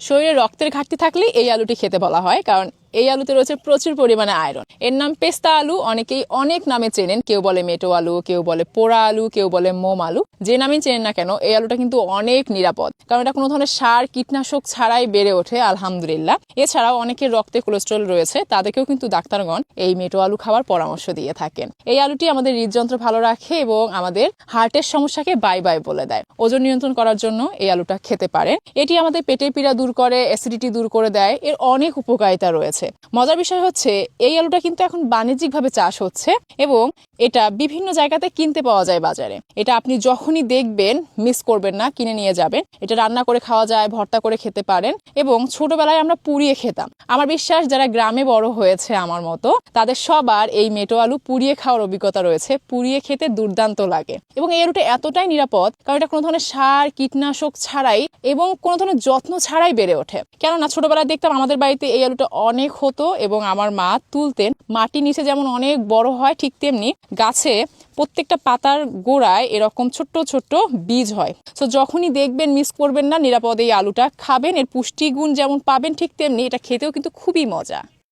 শরীরে রক্তের ঘাটতি থাকলে এই আলুটি খেতে বলা হয় কারণ এই আলুতে রয়েছে প্রচুর পরিমাণে আয়রন এর নাম পেস্তা আলু, অনেকেই অনেক নামে চেনেন। কেউ বলে মেটো আলু, কেউ বলে পোড়া আলু, কেউ বলে মোম আলু। যে নামে চেনেন না কেন, এই আলুটা কিন্তু অনেক নিরাপদ। কারণ এটা কোনো ধরনের সার, কীটনাশক ছাড়াই বেড়ে ওঠে, আলহামদুলিল্লাহ। এছাড়াও অনেকের রক্তে কোলেস্ট্রল রয়েছে, তাদেরকেও কিন্তু ডাক্তারগণ এই মেটো আলু খাওয়ার পরামর্শ দিয়ে থাকেন। এই আলুটি আমাদের হৃদযন্ত্র ভালো রাখে এবং আমাদের হার্টের সমস্যাকে বাই বাই বলে দেয়। ওজন নিয়ন্ত্রণ করার জন্য এই আলুটা খেতে পারেন। এটি আমাদের পেটের পীড়া দূর করে অ্যাসিডিটি দূর করে দেয়। এর অনেক উপকারিতা রয়েছে। মজার বিষয় হচ্ছে, এই আলুটা কিন্তু এখন বাণিজ্যিকভাবে চাষ হচ্ছে এবং এটা বিভিন্ন জায়গাতে কিনতে পাওয়া যায় বাজারে। এটা আপনি যখনই দেখবেন মিস করবেন না, কিনে নিয়ে যাবেন। এটা রান্না করে খাওয়া যায়, ভর্তা করে খেতে পারেন এবং ছোটবেলায় আমরা পুড়িয়ে খেতাম। আমার বিশ্বাস, যারা গ্রামে বড় হয়েছে আমার মতো, তাদের সবার এই মেটো আলু পুড়িয়ে খাওয়ার অভিজ্ঞতা রয়েছে। পুড়িয়ে খেতে দুর্দান্ত লাগে এবং এই আলুটা এতটাই নিরাপদ, কারণ এটা কোনো ধরনের সার, কীটনাশক ছাড়াই এবং কোনো ধরনের যত্ন ছাড়াই বেড়ে ওঠে। কেননা, ছোটবেলায় দেখতাম আমাদের বাড়িতে এই আলুটা অনেক হতো এবং আমার মা তুলতেন। মাটি নিচে যেমন অনেক বড় হয়, ঠিক তেমনি গাছে প্রত্যেকটা পাতার গোড়ায় এরকম ছোট্ট ছোট্ট বীজ হয়। তো যখনই দেখবেন মিস করবেন না, নিরাপদে এই আলুটা খাবেন। এর পুষ্টিগুণ যেমন পাবেন, ঠিক তেমনি এটা খেতেও কিন্তু খুবই মজা।